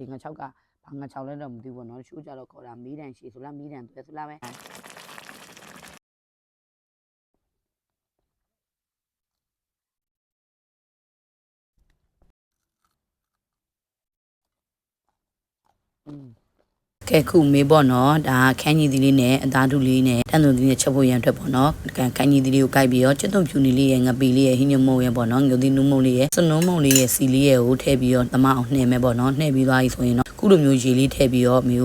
ဒီငါ6ကဘာငါ6လဲတော့မသိဘူးပေါ့နော်ရှိုးကြတော့ခေါ်တာမီးတန်ရှည်ဆိုလားမီးတန်သွဲဆိုလားပဲอืม ကဲခုမေးပေါ့နော်ဒါခန်းကြီးသီးလေးနဲ့အသားထုလေးနဲ့တန်သွန်သီးနဲ့ချက်ဖို့ရန်အတွက်ပေါ့နော်ခန်းကြီးသီးလေးကိုကြိုက်ပြီးတော့ချက်သွန်ဖြူနေလေးရဲ့ငပီလေးရဲ့ဟင်းညမုံရဲ့ပေါ့နော်ငုံသီးနုံမုံလေးရဲ့စနုံမုံလေးရဲ့စီလေးရဲ့ကိုထည့်ပြီးတော့တမအောင်နှဲမယ်ပေါ့နော်နှဲပြီးသွားပြီဆိုရင်တော့ခုလိုမျိုးရေလေးထည့်ပြီးတော့မေက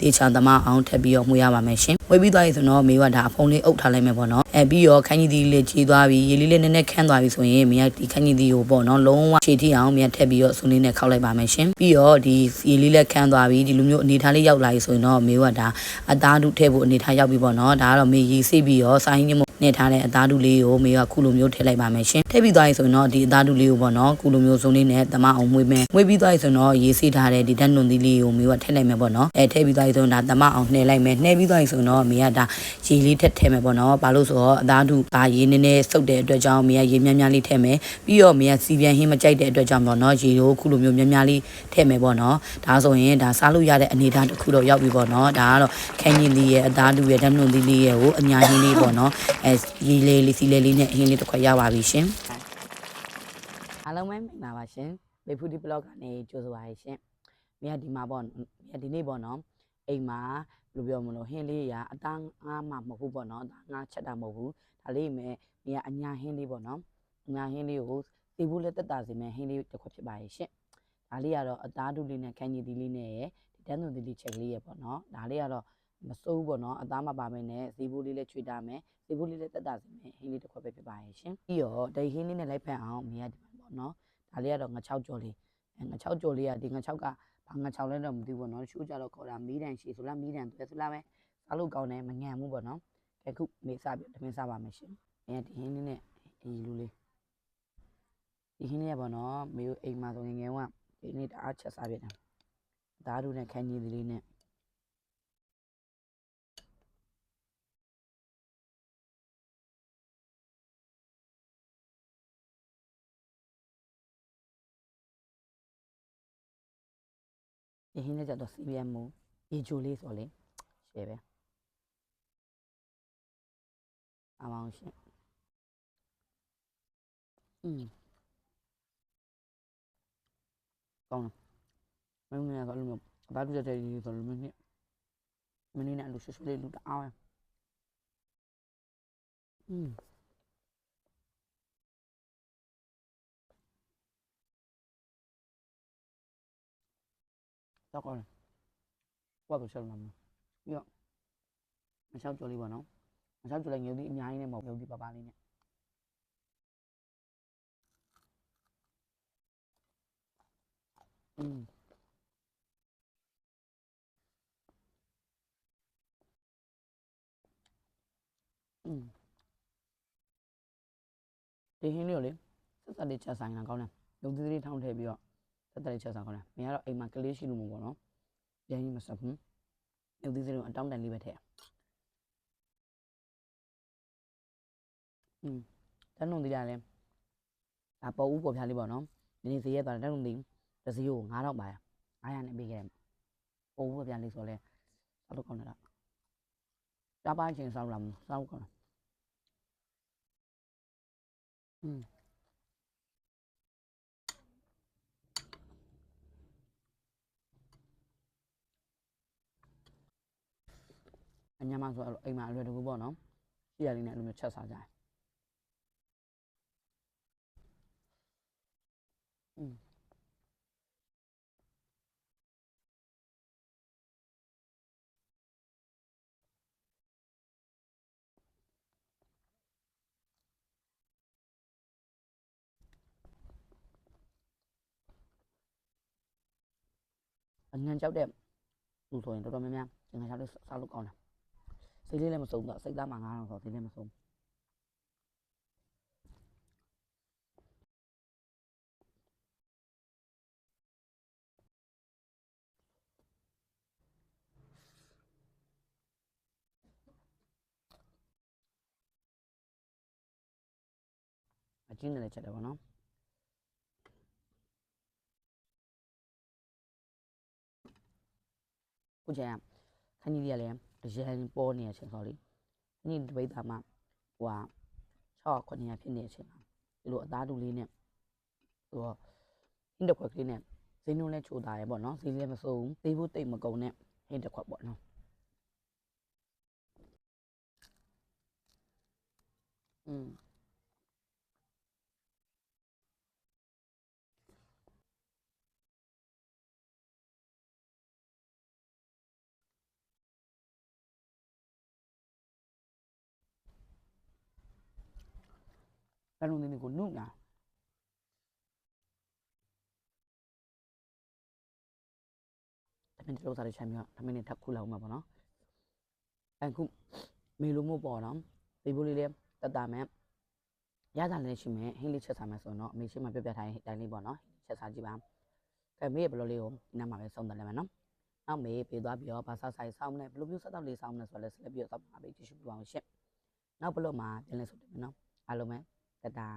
တေချာတမအောင်ထည့်ပြီးတော့မှုရပါမယ်ရှင်ဝေးပြီးသွားပြီဆိုတော့မေကဒါအဖုံးလေးအုပ်ထားလိုက်မယ်ပေါ့နော်အဲပြီးတော့ခန်းကြီးသီးလေးကြီးသွားပြီရေလေးလေးနည်းနည်းခန်းသွားပြီဆိုရင်မေကဒီခန်းကြီးသီးကိုပေါ့နော်လုံးဝခြေထိအောင်မေကထည့်ပြီးတော့ဆုလေးနဲ့ခောက်လိုက်ပါမယ်ရှင်ပြီးတော့ဒီရေလေးလည်းခန်းသွားပြီဒီလိုမျိုးအနေထားလေးရောက်လာပြီဆိုရင်တော့မေကဒါအသားဓုထည့်ဖို့အနေထားရောက်ပြီပေါ့နော်ဒါကတော့မေရေစိတ်ပြီးတော့စိုင်းညမနေထားတဲ့အသားဓုလေးကိုမေကခုလိုမျိုးထည့်လိုက်ပါမယ်ရှင်ထည့်ပြီးသွားပြီဆိုရင်တော့ဒီအသားဓုလေးကိုပေါ့နော်ခုလိုမျိုးစုံလေးနဲ့တမအောင်မွေးမယ်မွေးပြီးသွားပြီဆိုရင်တော့ရေစိတ်ထားတဲ့ဒီဓာတ်နုံသီးလေးကိုမေကထည့်လိုက်မယ်ပေါ့နော်အဲထည့်ပြီးသွားပြီဆိုရင်ဒါတမအောင်နှဲလိုက်မယ်နှဲပြီးသွားပြီဆိုရင်တော့မေကဒါရေလေးထည့်ထည့်မယ်ပေါ့နော်ဘာလို့ဆိုတော့အသားဓုဒါရေနည်းနည်းစုပ်တဲ့အတွက်ကြောင့်မေကရေများများလေးထည့်မယ်ပြီးတော့မေကစီပြန်ဟင်းမကြိုက်တဲ့အတွက်ကြောင့်ပေါ့နော်ရေကိုခုလိုမျိုးများများလေးထည့်မယ်ပေါ့နော်ဒါဆိုရင်ဒါစားလို့ရတဲ့အနေအထားတစ်ခုတော့ရောက်ပြီပေါ့နော်ဒါကတော့ခန်းရင်သီးရဲ့အသားဓုရဲ့ဓာတ်နုံသီးလေးရဲ့ကိုအညာဟင်းလေးပေါ့နော်အဲရေလေးလေးစီလေးလေးနဲ့အဟင်းလေးတစ်ခွက်ရပါပြီရှင်အားလုံးပဲမင်္ဂလာပါရှင်ဘေဖူဒီဘလော့ကနေကြိုဆိုပါရရှင်မြတ်ဒီမှာပေါ့မြတ်ဒီနေ့ပေါ့နော်အိမ်မှာဘယ်လိုပြောမလို့ဟင်းလေးရာအသားငါးမှမဟုတ်ဘူးပေါ့နော်အသားငါးချက်တာမဟုတ်ဘူးဒါလေးမဲ့မြတ်အညာဟင်းလေးပေါ့နော်အညာဟင်းလေးကိုစီဘူးလေးတက်တာစီမဲ့ဟင်းလေးတစ်ခွက်ဖြစ်ပါရဲ့ရှင်ဒါလေးကတော့အသားဓုလေးနဲ့ခန်းကြီးသီးလေးနဲ့ရဲ့ဒီတန်းသွန်သီးလေးချက်ကလေးရဲ့ပေါ့နော်ဒါလေးကတော့ မစိုးဘူးပေါ့နော်အသားမပါမနဲ့စီဘူးလေးလည်းချွေတာမယ်စီဘူးလေးလည်းတက်တာစီမဲ့ဟင်းလေးတစ်ခွက်ပဲဖြစ်ပါရဲ့ရှင်ပြီးတော့ဒီဟင်းလေးနဲ့လိုက်ဖက်အောင်မြတ်ဒီမှာပေါ့နော်ဒါလေးကတော့ငါ6ကြော်လေးငါ6ကြော်လေးကဒီငါ6ကဘာငါ6လဲတော့မသိဘူးပေါ့နော်ရှိုးကြတော့ခေါ်တာမီးတန်ရှည်ဆိုလားမီးတန်သွဲဆိုလားပဲစားလို့ကောင်းတယ်မငံဘူးပေါ့နော်ကဲခုမေးစားပြတမင်းစားပါမယ်ရှင်အဲဒီဟင်းလေးနဲ့အီလူလေးဒီဟင်းလေးကပေါ့နော်မေတို့အိမ်မှာဆိုငယ်ငယ်ကဒီနေ့တအားချက်စားပြတယ်ဓာတ်တို့နဲ့ခန်းကြီးလေးနဲ့ ဒီဟင်းလေးကြတော့စီးပြန်မှုရေချိုလေးဆိုလေရှယ်ပဲအမောင်ရှင်อืมကောင်းတယ်မင်းကလည်းအဲ့လိုမျိုးဘာလို့တဲ့ဒီဆိုလို့မင်းနဲ့မင်းနဲ့အလူဆွဆွလေးလူတအားပဲอืม တော့ကောင်းတယ်ဘွားကိုချက်လာမယ်ပြီးတော့မချောက်ကြော်လေးပေါ့နော်မချောက်ကြော်လေးငုံသီးအများကြီးနဲ့မဟုတ်ငုံသီးပါပါလေးနဲ့อืมอืมဒီဟင်းလေးကိုလေဆက်ဆက်လေးချက်ဆိုင်တာကောင်းတယ်ငုံသီးလေးထောင်းထည့်ပြီးတော့ ဆက်ဆက်လေးချက်ဆိုင်ကောင်းတယ်မင်းကတော့အိမ်မှာကလေးရှိလို့မပေါ့နော်ပြန်ကြီးမဆက်ဘူးငုံသီးလေးကိုအတောင်းတန်လေးပဲထည့်อืมတန်းလုံးသီးရတယ်ဒါပေါ်ဦးပေါ်ဖြားလေးပေါ့နော်ဒီနေ့ဈေးရဲသွားတယ်တန်းလုံးသီးတစ်စီးကို9000ပါရ900နဲ့ပေးခဲ့တယ်ပေါ်ဦးပေါ်ဖြားလေးဆိုလဲစားလို့ကောင်းတယ်လားတားပါချင်းစားလို့လားစားလို့ကောင်းတယ်อืม အညာမဆိုအဲ့လိုအိမ်မှာအလွယ်တကူပေါ့နော်ရှိရလေးနဲ့အဲ့လိုမျိုးချက်စားကြတယ်อืมအញ្ញံကြောက်တဲ့လူဆိုရင်တော်တော်များများအញ្ញံကြောက်တဲ့စားလို့ကောင်းတယ် စိတ်လေးလည်းမစုံတော့စိတ်သားမှာ9000ဆိုစိတ်လည်းမစုံ အချင်းနဲ့လည်းချက်တယ်ပေါ့နော်ခုချိန်ကခန်းကြီးလေးကလည်းအရန်ပေါ်နေတဲ့အချိန်ဆိုတော့လေခန်းကြီးတပိတ်သားမှဟိုက6 9ရက်ဖြစ်နေတဲ့အချိန်မှာဒီလိုအသားတူလေးနဲ့ဟိုဟင်းတစ်ခွက်ကလေးနဲ့ဈေးနှုန်းလဲချိုသားရယ်ပေါ့နော်ဈေးလည်းမစိုးဘူးသေးဖို့တိတ်မကုန်နဲ့ဟင်းတစ်ခွက်ပေါ့နော်อืม လောက်မှာပေါ့နော်အခုမေလိုမို့ပေါ့နော်ဒီဘူးလေးလေးတတမဲ့ရတာလည်းရှိမယ်ဟင်းလေးချက်စားမယ်ဆိုတော့အမေရှိမှပြပြထားရင်တိုင်းလေးပေါ့နော်ချက်စားကြည့်ပါကဲမေရဲ့ဘလိုလေးကိုဒီနားမှာပဲဆုံးတယ်လည်းမယ်နော်နောက်မေပြေးသွားပြီးတော့ဘာစားဆိုင်ဆောင်းမလဲဘလိုမျိုးဆက်တော့လေးဆောင်းမလဲဆိုတော့လည်းဆက်လက်ပြီးတော့ဆောက်ပါပေးကြည့်ရှုပြပါအောင်ရှင့်နောက်ဘလို့မှာပြန်လဲဆိုတယ်မယ်နော်အားလုံးပဲ တတာ